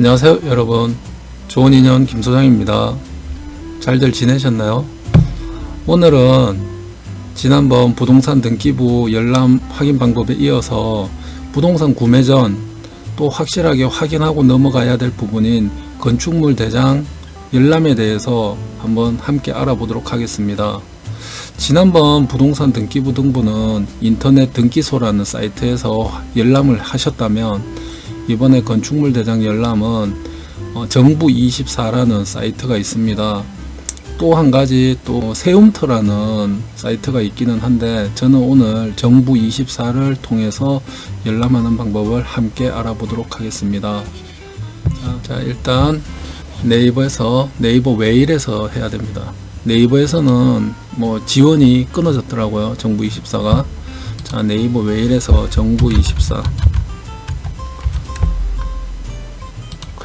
안녕하세요 여러분 좋은 인연 김소장입니다 잘들 지내셨나요? 오늘은 지난번 부동산 등기부 열람 확인 방법에 이어서 부동산 구매 전 또 확실하게 확인하고 넘어가야 될 부분인 건축물 대장 열람에 대해서 한번 함께 알아보도록 하겠습니다. 지난번 부동산 등기부 등본은 인터넷 등기소라는 사이트에서 열람을 하셨다면 이번에 건축물 대장 열람은 어, 정부 24라는 사이트가 있습니다. 또 한 가지 또 세움터라는 사이트가 있기는 한데 저는 오늘 정부 24를 통해서 열람하는 방법을 함께 알아보도록 하겠습니다. 자, 자, 일단 네이버에서 네이버 웨일에서 해야 됩니다. 네이버에서는 뭐 지원이 끊어졌더라고요. 정부 24가. 자, 네이버 웨일에서 정부 24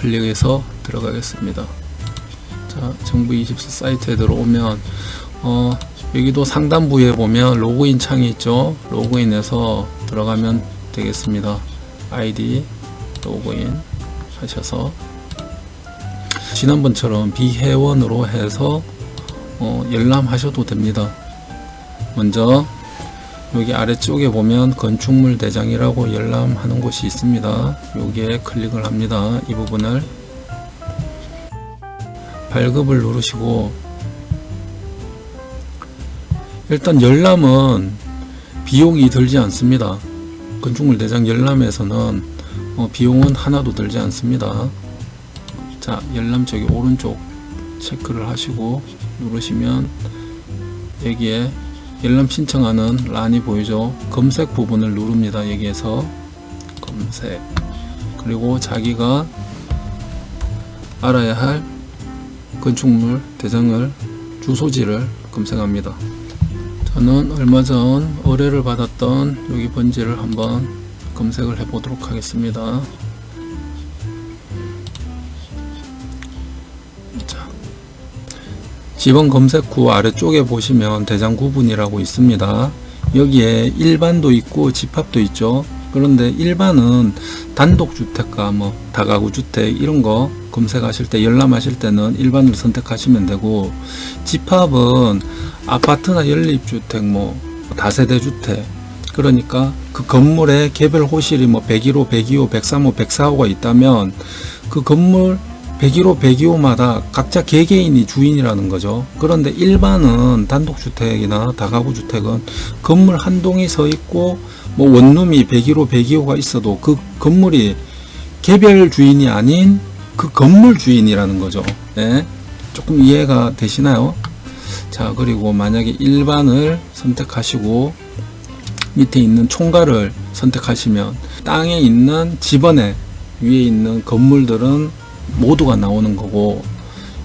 클릭해서 들어가겠습니다. 자, 정부 24 사이트에 들어오면 어, 여기도 상단부에 보면 로그인 창이 있죠. 로그인해서 들어가면 되겠습니다. 아이디 로그인 하셔서 지난번처럼 비회원으로 해서 어, 열람하셔도 됩니다. 먼저 여기 아래쪽에 보면 건축물 대장이라고 열람하는 곳이 있습니다. 여기에 클릭을 합니다. 이 부분을 발급을 누르시고 일단 열람은 비용이 들지 않습니다. 건축물 대장 열람에서는 어, 비용은 하나도 들지 않습니다. 자, 열람 저기 오른쪽 체크를 하시고 누르시면 여기에 열람 신청하는 란이 보이죠? 검색 부분을 누릅니다. 여기에서 검색 그리고 자기가 알아야 할 건축물 대장을 주소지를 검색합니다. 저는 얼마 전 의뢰를 받았던 여기 번지를 한번 검색을 해 보도록 하겠습니다. 지번 검색 후 아래쪽에 보시면 대장 구분이라고 있습니다. 여기에 일반도 있고 집합도 있죠. 그런데 일반은 단독주택과 뭐 다가구 주택 이런 거 검색하실 때 열람하실 때는 일반을 선택하시면 되고 집합은 아파트나 연립주택 뭐 다세대 주택 그러니까 그 건물에 개별 호실이 뭐 101호, 102호, 103호, 104호가 있다면 그 건물 101호, 102호마다 각자 개개인이 주인이라는 거죠. 그런데 일반은 단독주택이나 다가구 주택은 건물 한 동이 서 있고 뭐 원룸이 101호, 102호가 있어도 그 건물이 개별 주인이 아닌 그 건물 주인이라는 거죠. 네. 조금 이해가 되시나요? 자, 그리고 만약에 일반을 선택하시고 밑에 있는 총괄을 선택하시면 땅에 있는 집원에 위에 있는 건물들은 모두가 나오는 거고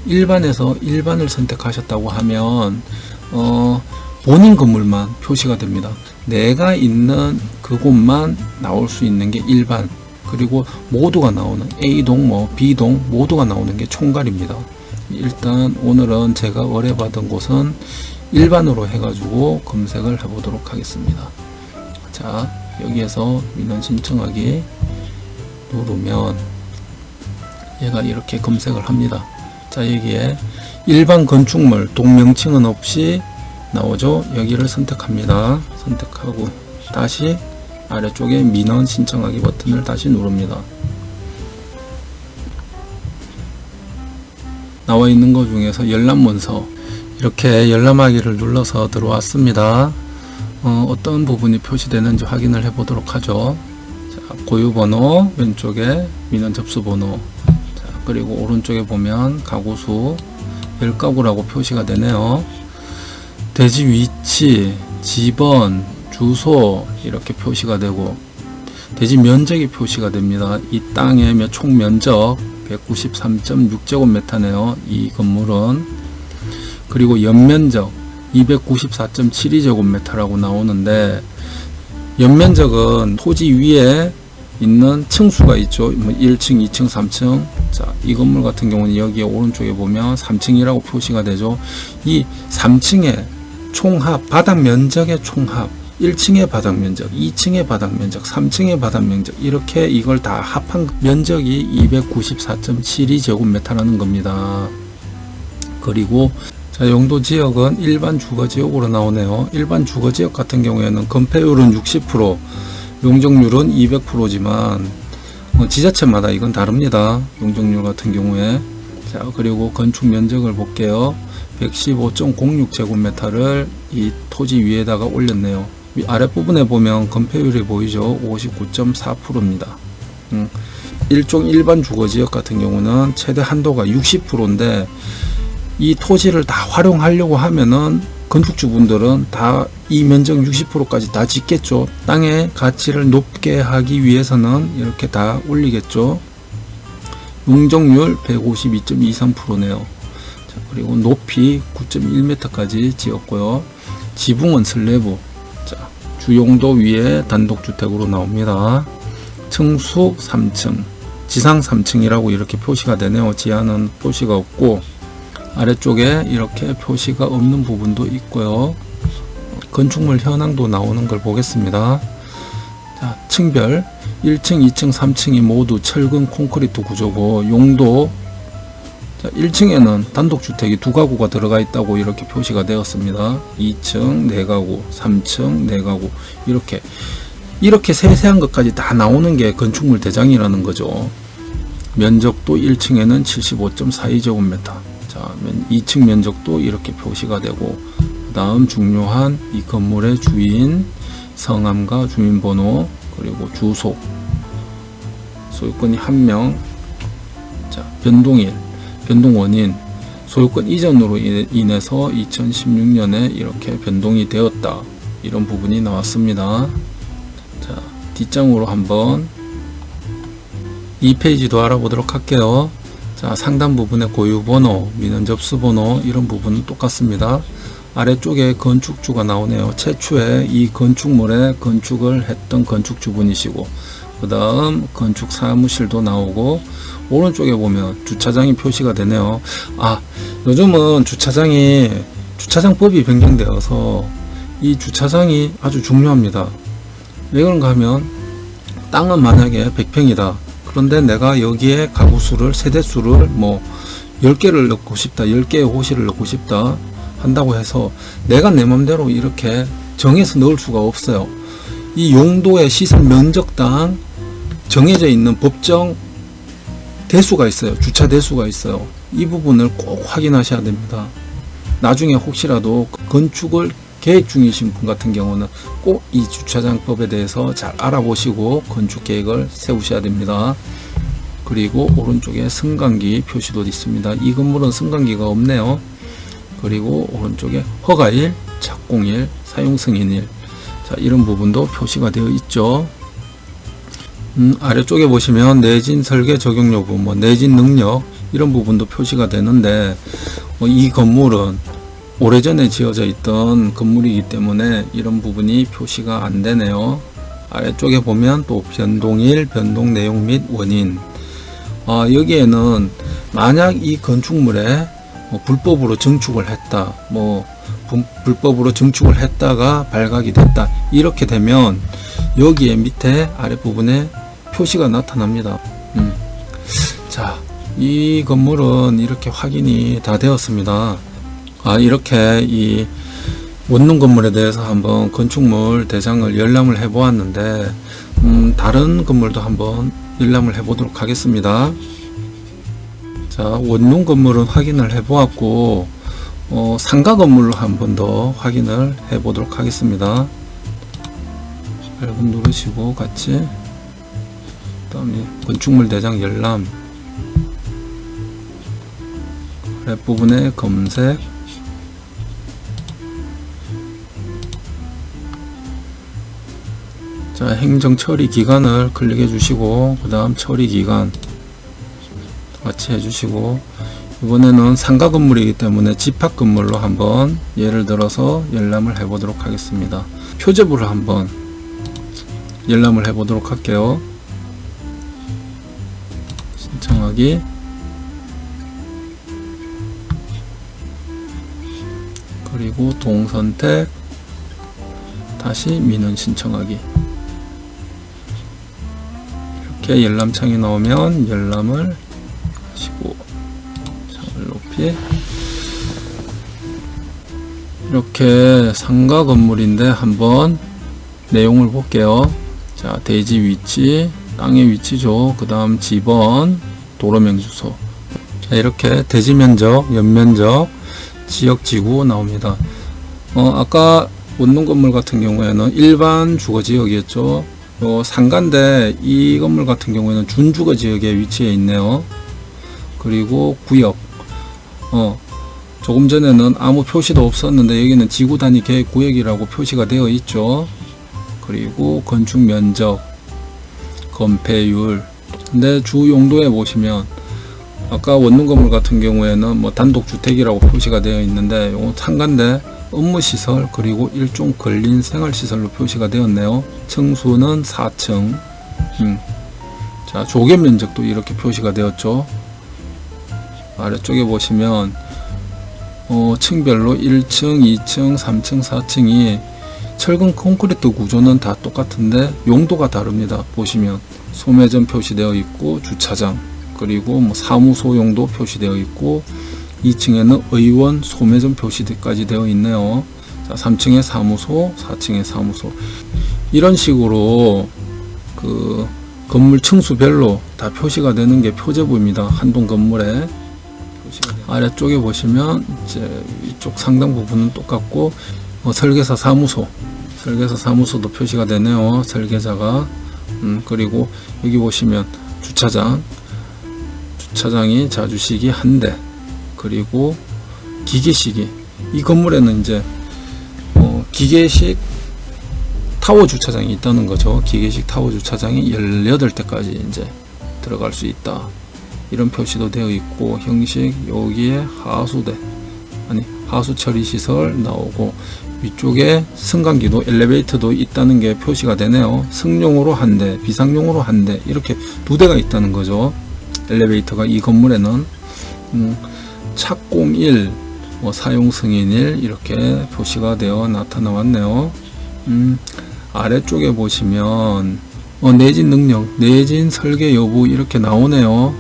일반에서 일반을 선택하셨다고 하면 어, 본인 건물만 표시가 됩니다. 내가 있는 그곳만 나올 수 있는 게 일반 그리고 모두가 나오는 A동 뭐 B동 모두가 나오는 게 총괄입니다. 일단 오늘은 제가 의뢰받은 곳은 일반으로 해가지고 검색을 해보도록 하겠습니다. 자 여기에서 민원 신청하기 누르면 얘가 이렇게 검색을 합니다. 자 여기에 일반 건축물 동명칭은 없이 나오죠. 여기를 선택합니다. 선택하고 다시 아래쪽에 민원 신청하기 버튼을 다시 누릅니다. 나와 있는 것 중에서 열람문서 이렇게 열람하기를 눌러서 들어왔습니다. 어, 떤 부분이 표시되는지 확인을 해 보도록 하죠. 자, 고유번호 왼쪽에 민원 접수번호 자, 그리고 오른쪽에 보면 가구수 10가구라고 표시가 되네요. 대지 위치, 집원, 주소 이렇게 표시가 되고 대지 면적이 표시가 됩니다. 이 땅의 총 면적 193.6제곱미터네요. 이 건물은 그리고 연면적 294.72제곱미터라고 나오는데 연면적은 토지 위에 있는 층수가 있죠. 뭐 1층, 2층, 3층. 자, 이 건물 같은 경우는 여기에 오른쪽에 보면 3층이라고 표시가 되죠. 이 3층의 총합, 바닥 면적의 총합, 1층의 바닥 면적, 2층의 바닥 면적, 3층의 바닥 면적 이렇게 이걸 다 합한 면적이 294.72 제곱미터라는 겁니다. 그리고 자, 용도 지역은 일반 주거 지역으로 나오네요. 일반 주거 지역 같은 경우에는 건폐율은 60%, 용적률은 200%지만 어, 지자체마다 이건 다릅니다. 용적률 같은 경우에 자 그리고 건축 면적을 볼게요. 115.06제곱미터를 이 토지 위에다가 올렸네요. 위 아랫부분에 보면 건폐율이 보이죠. 59.4%입니다. 음, 일종 일반 주거지역 같은 경우는 최대 한도가 60%인데 이 토지를 다 활용하려고 하면은 건축주분들은 다 이 면적 60%까지 다 짓겠죠. 땅의 가치를 높게 하기 위해서는 이렇게 다 올리겠죠. 용적률 152.23%네요. 자, 그리고 높이 9.1m까지 지었고요. 지붕은 슬래브. 자, 주용도 위에 단독주택으로 나옵니다. 층수 3층, 지상 3층이라고 이렇게 표시가 되네요. 지하는 표시가 없고 아래쪽에 이렇게 표시가 없는 부분도 있고요. 건축물 현황도 나오는 걸 보겠습니다. 자, 층별 1층, 2층, 3층이 모두 철근 콘크리트 구조고 용도 자, 1층에는 단독주택이 두 가구가 들어가 있다고 이렇게 표시가 되었습니다. 2층 4가구, 3층 4가구 이렇게 이렇게 세세한 것까지 다 나오는 게 건축물 대장이라는 거죠. 면적도 1층에는 75.42제곱미터. 자, 2층 면적도 이렇게 표시가 되고 그 다음 중요한 이 건물의 주인 성함과 주민번호 그리고 주소. 소유권이 한 명. 자, 변동일 변동 원인. 소유권 이전으로 인- 인해서 2016년에 이렇게 변동이 되었다. 이런 부분이 나왔습니다. 자 뒷장으로 한번 이 페이지도 알아보도록 할게요. 자 상단 부분에 고유번호 민원 접수번호 이런 부분은 똑같습니다 아래쪽에 건축주가 나오네요. 최초에 이 건축물에 건축을 했던 건축주분이시고 그 다음 건축 사무실도 나오고 오른쪽에 보면 주차장이 표시가 되네요. 아 요즘은 주차장이 주차장법이 변경되어서 이 주차장이 아주 중요합니다. 왜 그런가 하면 땅은 만약에 100평이다. 그런데 내가 여기에 가구 수를 세대 수를 뭐 10개를 넣고 싶다 10개의 호실을 넣고 싶다 한다고 해서 내가 내 맘대로 이렇게 정해서 넣을 수가 없어요 이 용도의 시설 면적당 정해져 있는 법정 대수가 있어요. 주차 대수가 있어요. 이 부분을 꼭 확인하셔야 됩니다. 나중에 혹시라도 건축을 계획 중이신 분 같은 경우는 꼭 이 주차장법에 대해서 잘 알아보시고 건축 계획을 세우셔야 됩니다. 그리고 오른쪽에 승강기 표시도 있습니다. 이 건물은 승강기가 없네요. 그리고 오른쪽에 허가일, 착공일, 사용 승인일 자, 이런 부분도 표시가 되어 있죠. 음, 아래쪽에 보시면 내진 설계 적용 여부, 뭐 내진 능력 이런 부분도 표시가 되는데 어, 이 건물은 오래전에 지어져 있던 건물이기 때문에 이런 부분이 표시가 안 되네요. 아래쪽에 보면 또 변동일, 변동 내용 및 원인. 아, 여기에는 만약 이 건축물에 뭐 불법으로 증축을 했다, 뭐 부- 불법으로 증축을 했다가 발각이 됐다 이렇게 되면 여기에 밑에 아랫부분에 표시가 나타납니다. 음. 자, 이 건물은 이렇게 확인이 다 되었습니다. 아, 이렇게 이 원룸 건물에 대해서 한번 건축물 대장을 열람을 해 보았는데, 음, 다른 건물도 한번 열람을 해 보도록 하겠습니다. 자, 원룸 건물은 확인을 해 보았고, 어, 상가 건물로 한 번 더 확인을 해 보도록 하겠습니다. 밟음 누르시고 같이 다음에 건축물 대장 열람. 아랫부분에 검색. 자 행정 처리 기간을 클릭해 주시고 그 다음 처리 기간 같이 해주시고 이번에는 상가 건물이기 때문에 집합 건물로 한번 예를 들어서 열람을 해 보도록 하겠습니다. 표제부를 한번 열람을 해 보도록 할게요. 신청하기. 그리고 동선택. 다시 민원 신청하기. 이렇게 열람창이 나오면 열람을 하시고 창을 높이 이렇게 상가 건물인데 한번 내용을 볼게요. 자, 대지 위치, 땅의 위치죠. 그 다음 지번, 도로명 주소. 자, 이렇게 대지 면적, 연면적, 지역 지구 나옵니다. 어, 아까 원룸 건물 같은 경우에는 일반 주거 지역이었죠. 요 상가인데 이 건물 같은 경우에는 준주거 지역에 위치해 있네요. 그리고 구역. 어, 조금 전에는 아무 표시도 없었는데 여기는 지구 단위 계획 구역이라고 표시가 되어 있죠. 그리고 건축 면적, 건폐율. 근데 주 용도에 보시면 아까 원룸 건물 같은 경우에는 뭐 단독 주택이라고 표시가 되어 있는데 요거 상가인데 업무 시설 그리고 일종 근린 생활 시설로 표시가 되었네요. 층수는 4층. 음. 자, 조개 면적도 이렇게 표시가 되었죠. 아래쪽에 보시면 어, 층별로 1층, 2층, 3층, 4층이 철근 콘크리트 구조는 다 똑같은데 용도가 다릅니다. 보시면 소매점 표시되어 있고 주차장 그리고 뭐 사무소 용도 표시되어 있고 2층에는 의원 소매점 표시까지 되어 있네요. 자, 3층에 사무소, 4층에 사무소 이런 식으로 그 건물 층수별로 다 표시가 되는 게 표제부입니다. 한 동 건물에 표시가 되는 아래쪽에 보시면 이제 이쪽 상당 부분은 똑같고 어, 설계사 사무소 설계사 사무소도 표시가 되네요. 설계자가 음, 그리고 여기 보시면 주차장 주차장이 자주식이 한대 그리고 기계식이 이 건물에는 이제 어, 기계식 타워 주차장이 있다는 거죠. 기계식 타워 주차장이 18대까지 이제 들어갈 수 있다. 이런 표시도 되어 있고 형식 여기에 하수대 아니 하수 처리 시설 나오고 위쪽에 승강기도 엘리베이터도 있다는 게 표시가 되네요. 승용으로 한 대, 비상용으로 한 대 이렇게 두 대가 있다는 거죠. 엘리베이터가 이 건물에는 음, 착공 1, 뭐 사용 승인 1 이렇게 표시가 되어 나타나왔네요. 음, 아래쪽에 보시면 어, 내진 능력, 내진 설계 여부 이렇게 나오네요.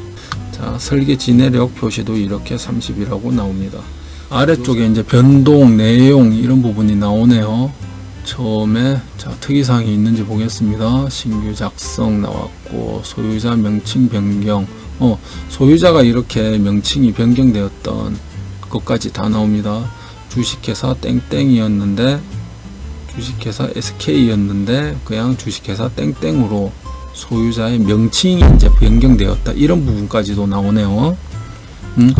자, 설계 진해력 표시도 이렇게 30이라고 나옵니다. 아래쪽에 이제 변동, 내용 이런 부분이 나오네요. 처음에 자 특이사항이 있는지 보겠습니다. 신규 작성 나왔고 소유자 명칭 변경. 어 소유자가 이렇게 명칭이 변경되었던 것까지 다 나옵니다. 주식회사 땡땡이었는데 주식회사 SK였는데 그냥 주식회사 땡땡으로 소유자의 명칭이 이제 변경되었다 이런 부분까지도 나오네요. 음,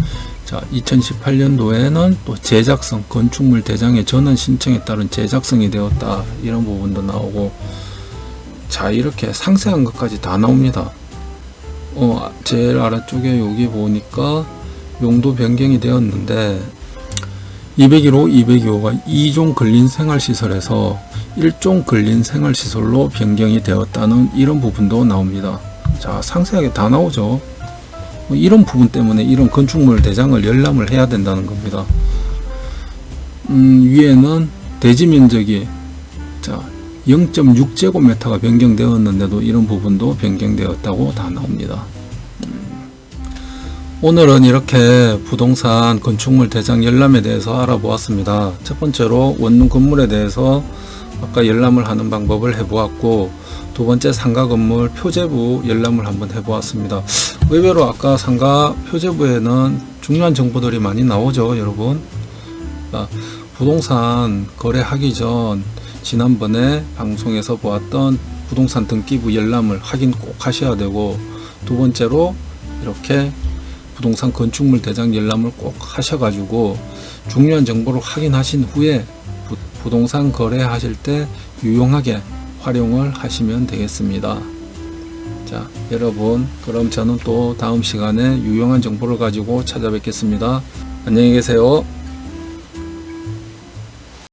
자 2018년도에는 또 제작성 건축물 대장의 전원 신청에 따른 제작성이 되었다 이런 부분도 나오고 자 이렇게 상세한 것까지 다 나옵니다. 어 제일 아래쪽에 여기 보니까 용도 변경이 되었는데 201호, 202호가 2종 근린 생활시설에서 1종 근린 생활시설로 변경이 되었다는 이런 부분도 나옵니다. 자, 상세하게 다 나오죠. 뭐 이런 부분 때문에 이런 건축물 대장을 열람을 해야 된다는 겁니다. 음, 위에는 대지 면적이 자 0.6제곱미터가 변경되었는데도 이런 부분도 변경되었다고 다 나옵니다. 오늘은 이렇게 부동산 건축물 대장 열람에 대해서 알아보았습니다. 첫 번째로 원룸 건물에 대해서 아까 열람을 하는 방법을 해보았고 두 번째 상가 건물 표제부 열람을 한번 해보았습니다. 의외로 아까 상가 표제부에는 중요한 정보들이 많이 나오죠, 여러분. 아, 부동산 거래하기 전 지난번에 방송에서 보았던 부동산 등기부 열람을 확인 꼭 하셔야 되고 두 번째로 이렇게 부동산 건축물 대장 열람을 꼭 하셔가지고 중요한 정보를 확인하신 후에 부, 부동산 거래하실 때 유용하게 활용을 하시면 되겠습니다. 자, 여러분, 그럼 저는 또 다음 시간에 유용한 정보를 가지고 찾아뵙겠습니다. 안녕히 계세요.